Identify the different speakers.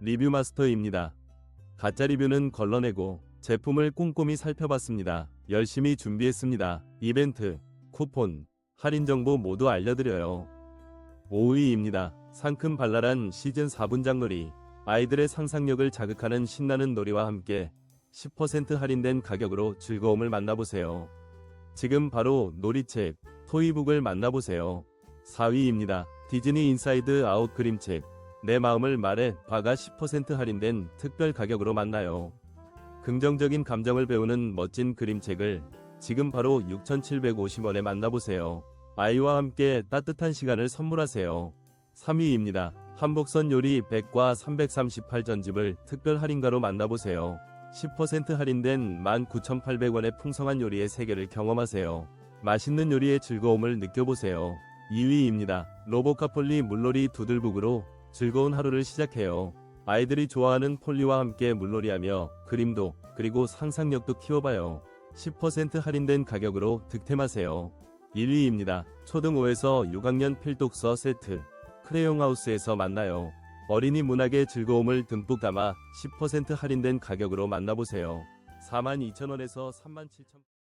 Speaker 1: 리뷰 마스터입니다. 가짜 리뷰는 걸러내고 제품을 꼼꼼히 살펴봤습니다. 열심히 준비했습니다. 이벤트, 쿠폰, 할인 정보 모두 알려드려요. 5위입니다. 상큼 발랄한 시즌 4분 장 놀이. 아이들의 상상력을 자극하는 신나는 놀이와 함께 10% 할인된 가격으로 즐거움을 만나보세요. 지금 바로 놀이책, 토이북을 만나보세요. 4위입니다. 디즈니 인사이드 아웃 그림책. 내 마음을 말해 바가 10% 할인된 특별 가격으로 만나요. 긍정적인 감정을 배우는 멋진 그림책을 지금 바로 6,750원에 만나보세요. 아이와 함께 따뜻한 시간을 선물하세요. 3위입니다. 한복선 요리 100과 338 전집을 특별 할인가로 만나보세요. 10% 할인된 19,800원의 풍성한 요리의 세계를 경험하세요. 맛있는 요리의 즐거움을 느껴보세요. 2위입니다. 로보카폴리 물놀이 두들북으로 즐거운 하루를 시작해요. 아이들이 좋아하는 폴리와 함께 물놀이하며 그림도 그리고 상상력도 키워봐요. 10% 할인된 가격으로 득템하세요. 1위입니다. 초등 5에서 6학년 필독서 세트 크레용하우스에서 만나요. 어린이 문학의 즐거움을 듬뿍 담아 10% 할인된 가격으로 만나보세요. 42,000원에서 37,000원